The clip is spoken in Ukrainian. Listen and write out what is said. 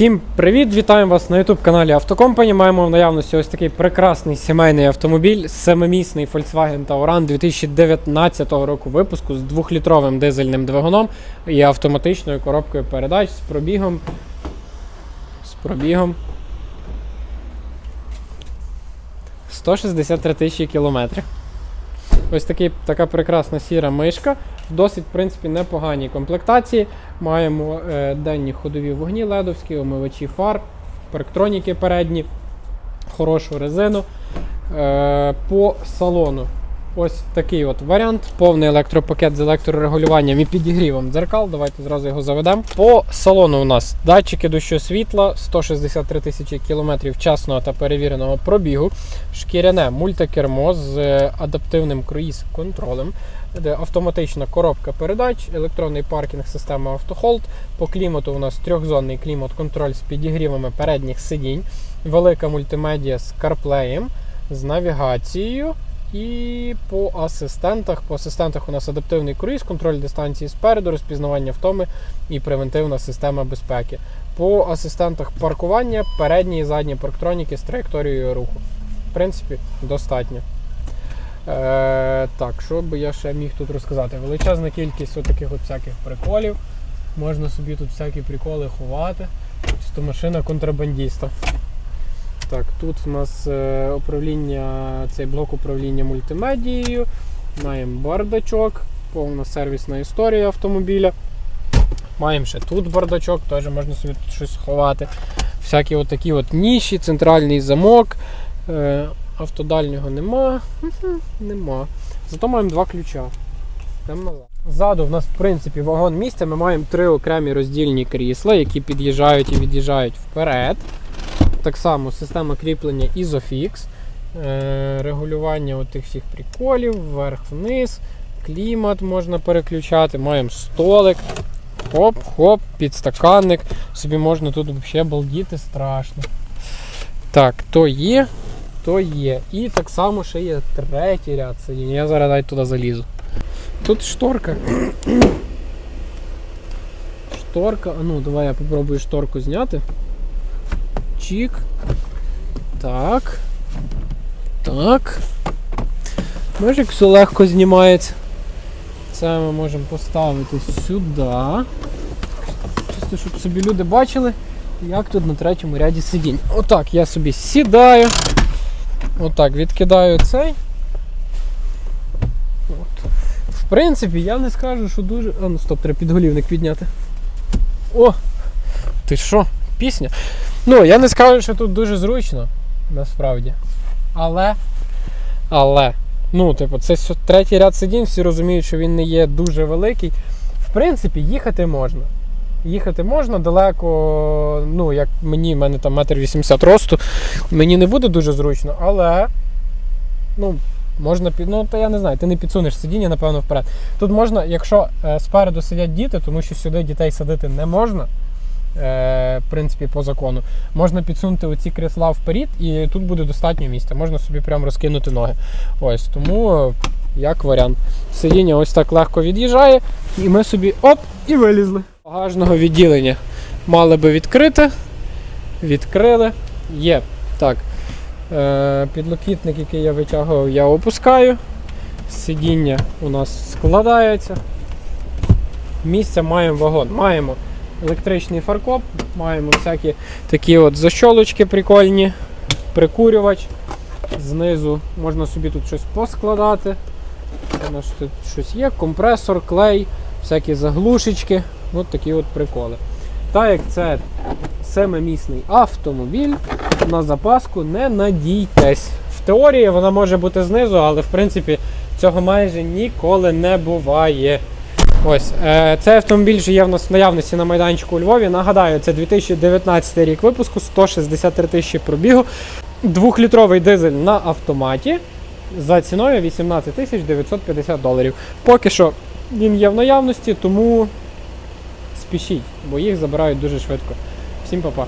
Всім привіт! Вітаємо вас на youtube каналі Автокомпані. Маємо в наявності ось такий прекрасний сімейний автомобіль, семимісний Volkswagen Tauran 2019 року випуску з 2-літровим дизельним двигуном і автоматичною коробкою передач з пробігом. З пробігом 163 тисячі кілометрів. Ось такий, така прекрасна сіра мишка. В досить, в принципі, непоганій комплектації. Маємо е, денні ходові вогні ледовські, омивачі фар, парктроніки передні, хорошу резину. Е, по салону ось такий от варіант. Повний електропакет з електрорегулюванням і підігрівом дзеркал. Давайте зразу його заведемо. По салону у нас датчики дощу світла, 163 тисячі кілометрів чесного та перевіреного пробігу, шкіряне мультикермо з е, адаптивним круїз-контролем, автоматична коробка передач, електронний паркінг, система автохолд. По клімату у нас трьохзонний клімат-контроль з підігрівами передніх сидінь, велика мультимедіа з CarPlay, з навігацією. І по асистентах. По асистентах у нас адаптивний круїз, контроль дистанції спереду, розпізнавання втоми і превентивна система безпеки. По асистентах паркування передні і задні парктроніки з траєкторією руху. В принципі, достатньо. Е, так, що би я ще міг тут розказати? Величезна кількість от таких от всяких приколів. Можна собі тут всякі приколи ховати. Чисто машина контрабандіста. Так, тут у нас е, управління, цей блок управління мультимедією. Маємо бардачок, повна сервісна історія автомобіля. Маємо ще тут бардачок, теж можна собі тут щось ховати. Всякі такі от ніші, центральний замок. Е, автодальнього нема. Нема. Зато маємо два ключа. Ззаду в нас, в принципі, вагон місця. Ми маємо три окремі роздільні крісла, які під'їжджають і від'їжджають вперед. Так само система кріплення Isofix, е, регулювання отих всіх приколів, вверх-вниз, клімат можна переключати, маємо столик. Хоп-хоп, підстаканник. Собі можна тут взагалі балдіти страшно. Так, то є, то є. І так само ще є третій ряд сидінь. Я зараз навіть туди залізу. Тут шторка. Шторка. А ну, давай я попробую шторку зняти. Чик. Так. Так. Бачиш, все легко знімається. Це ми можемо поставити сюди. Чисто, щоб собі люди бачили, як тут на третьому ряді сидінь. Отак, я собі сідаю. Отак, відкидаю цей. От. В принципі, я не скажу, що дуже. А ну стоп, треба підголівник підняти. О! Ти що? Пісня? Ну, я не скажу, що тут дуже зручно, насправді. Але. Але. Ну, типу, це третій ряд сидінь, всі розуміють, що він не є дуже великий. В принципі, їхати можна. Їхати можна далеко, ну, як мені, в мене там метр вісімдесят росту, мені не буде дуже зручно, але. Ну, можна. Ну, та я не знаю, ти не підсунеш сидіння, напевно, вперед. Тут можна, якщо е, спереду сидять діти, тому що сюди дітей садити не можна. Е, в принципі, по закону, можна підсунути оці крісла вперед, і тут буде достатньо місця. Можна собі прямо розкинути ноги. Ось тому, як варіант. Сидіння ось так легко від'їжджає, і ми собі оп і вилізли. Багажного відділення мали би відкрити. Відкрили. Є. Так. Е, підлокітник, який я витягував, я опускаю. Сидіння у нас складається. Місця маємо вагон. Маємо електричний фаркоп, маємо всякі такі от защолочки прикольні, прикурювач. Знизу можна собі тут щось поскладати. У нас тут щось є, компресор, клей, всякі заглушечки. От такі от приколи. Так як це семимісний автомобіль, на запаску не надійтесь. В теорії вона може бути знизу, але в принципі цього майже ніколи не буває. Ось, е, цей автомобіль вже є в нас в наявності на майданчику у Львові. Нагадаю, це 2019 рік випуску, 163 тисячі пробігу. Двохлітровий дизель на автоматі за ціною 18 тисяч 950 доларів. Поки що він є в наявності, тому спішіть, бо їх забирають дуже швидко. Всім па-па.